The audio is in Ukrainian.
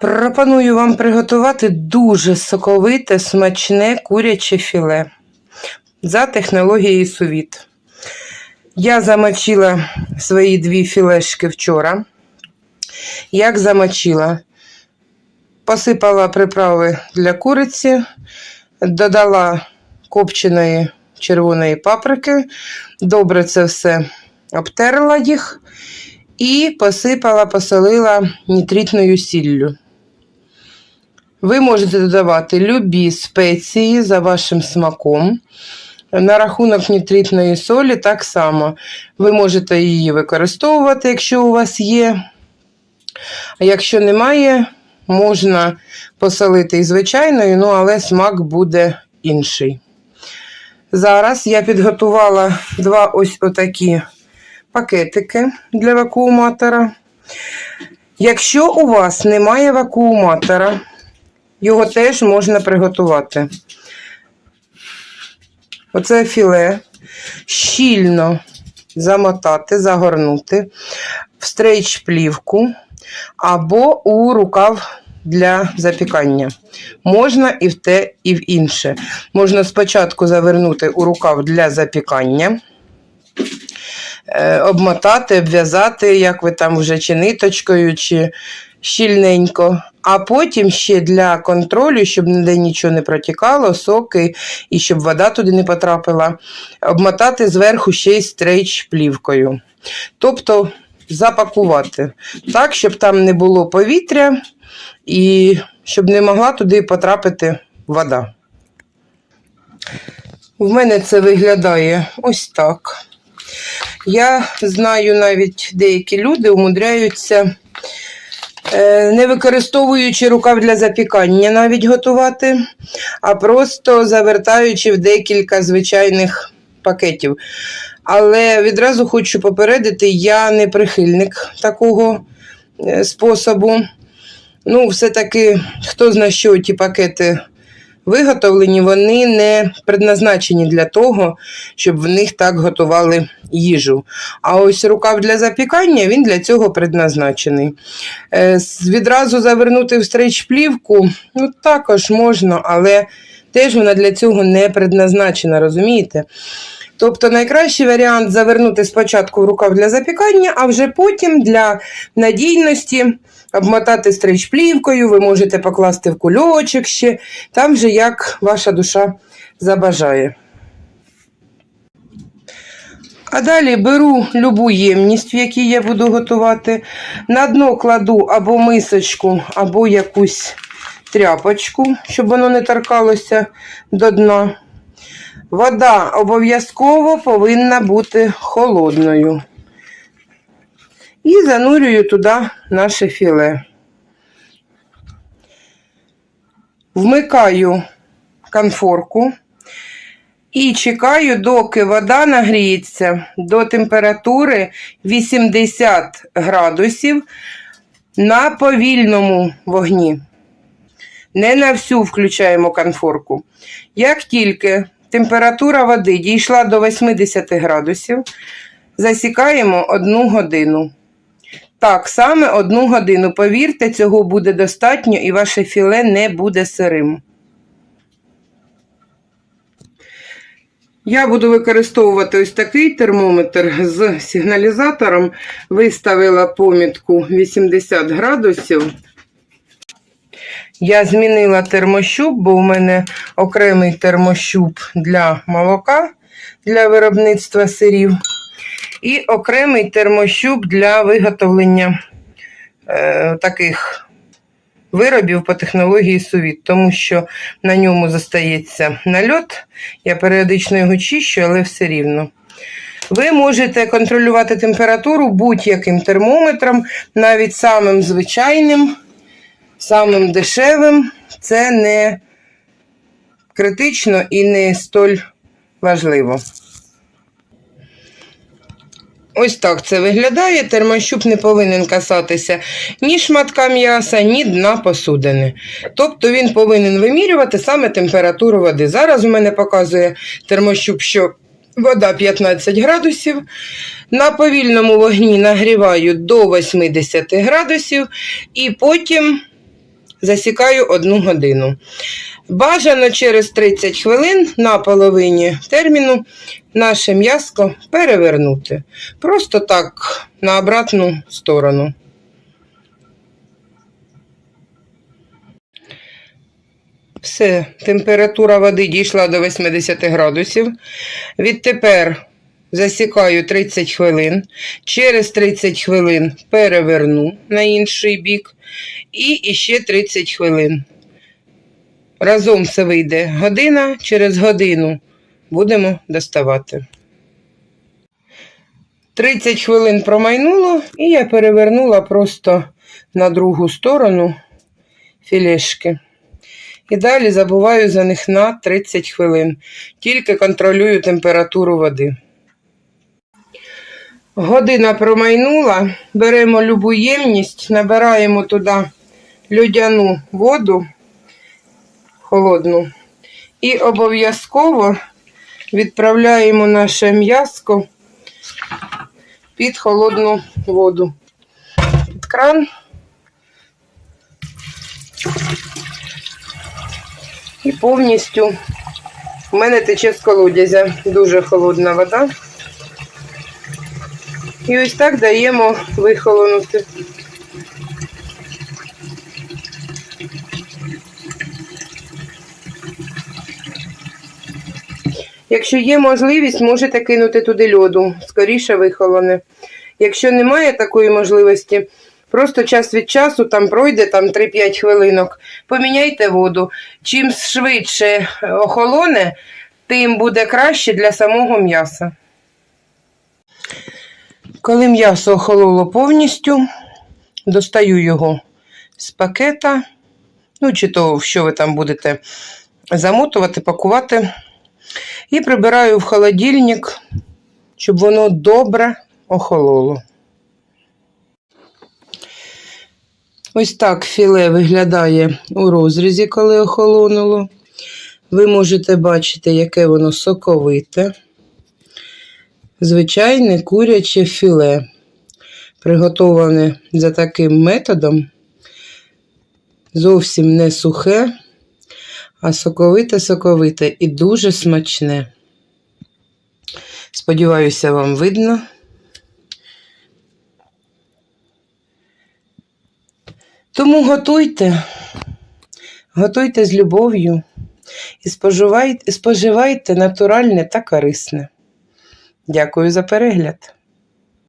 Пропоную вам приготувати дуже соковите, смачне куряче філе за технологією сувіт. Я замочила свої дві філешки вчора. Як замочила? Посипала приправи для куриці, додала копченої червоної паприки, добре це все обтерла їх і посипала, посолила нітритною сіллю. Ви можете додавати любі спеції за вашим смаком. На рахунок нітритної солі так само. Ви можете її використовувати, якщо у вас є. А якщо немає, можна посолити і звичайною, ну, але смак буде інший. Зараз я підготувала два ось отакі пакетики для вакууматора. Якщо у вас немає вакууматора, його теж можна приготувати. Оце філе щільно замотати, загорнути в стрейч-плівку або у рукав для запікання. Можна і в те, і в інше. Можна спочатку завернути у рукав для запікання, е, обмотати, обв'язати, як ви там вже чи ниточкою, чи щільненько. А потім ще для контролю, щоб ніде нічого не протікало, соки і щоб вода туди не потрапила, обмотати зверху ще й стрейч плівкою. Тобто запакувати так, щоб там не було повітря і щоб не могла туди потрапити вода. В мене це виглядає ось так. Я знаю, навіть деякі люди умудряються, не використовуючи рукав для запікання, навіть готувати, а просто завертаючи в декілька звичайних пакетів. Але відразу хочу попередити, я не прихильник такого е, способу. Ну, все-таки, хто знає, що ті пакети виготовлені, вони не предназначені для того, щоб в них так готували їжу. А ось рукав для запікання, він для цього предназначений. Е, Відразу завернути в стрейч-плівку, ну, також можна, але теж вона для цього не предназначена, розумієте? Тобто найкращий варіант завернути спочатку в рукав для запікання, а вже потім для надійності обмотати стрейч-плівкою, ви можете покласти в кульочок ще, там же як ваша душа забажає. А далі беру любу ємність, в якій я буду готувати. На дно кладу або мисочку, або якусь тряпочку, щоб воно не торкалося до дна. Вода обов'язково повинна бути холодною. І занурюю туди наше філе. Вмикаю конфорку і чекаю, доки вода нагріється до температури 80 градусів на повільному вогні. Не на всю включаємо конфорку. Як тільки температура води дійшла до 80 градусів, засікаємо одну годину. Так, саме одну годину. Повірте, цього буде достатньо і ваше філе не буде сирим. Я буду використовувати ось такий термометр з сигналізатором. Виставила помітку 80 градусів. Я змінила термощуп, бо у мене окремий термощуп для молока для виробництва сирів. І окремий термощуп для виготовлення е, таких виробів по технології сувіт, тому що на ньому застається нальот. Я періодично його чищу, але все рівно. Ви можете контролювати температуру будь-яким термометром, навіть самим звичайним, самим дешевим. Це не критично і не столь важливо. Ось так це виглядає. Термощуп не повинен касатися ні шматка м'яса, ні дна посудини. Тобто він повинен вимірювати саме температуру води. Зараз у мене показує термощуп, що вода 15 градусів. На повільному вогні нагріваю до 80 градусів і потім засікаю 1 годину. Бажано через 30 хвилин на половині терміну наше м'яско перевернути. Просто так на обратну сторону. Все, температура води дійшла до 80 градусів. Відтепер засікаю 30 хвилин. Через 30 хвилин переверну на інший бік. І іще 30 хвилин. Разом все вийде година, через годину будемо доставати. 30 хвилин промайнуло, і я перевернула просто на другу сторону філешки. І далі забуваю за них на 30 хвилин. Тільки контролюю температуру води. Година промайнула, беремо любу ємність, набираємо туди льодяну воду холодну і обов'язково відправляємо наше м'яско під холодну воду. Під кран. І повністю в мене тече з колодязя дуже холодна вода. І ось так даємо вихолонути. Якщо є можливість, можете кинути туди льоду, скоріше вихолоне. Якщо немає такої можливості, просто час від часу там пройде там 3-5 хвилинок, поміняйте воду. Чим швидше охолоне, тим буде краще для самого м'яса. Коли м'ясо охололо повністю, достаю його з пакета, ну, чи то, що ви там будете замотувати, пакувати, і прибираю в холодильник, щоб воно добре охололо. Ось так філе виглядає у розрізі, коли охолонуло. Ви можете бачити, яке воно соковите. Звичайне куряче філе, приготоване за таким методом, зовсім не сухе, а соковите-соковите і дуже смачне. Сподіваюся, вам видно. Тому готуйте, готуйте з любов'ю і споживайте, споживайте натуральне та корисне. Дякую за перегляд.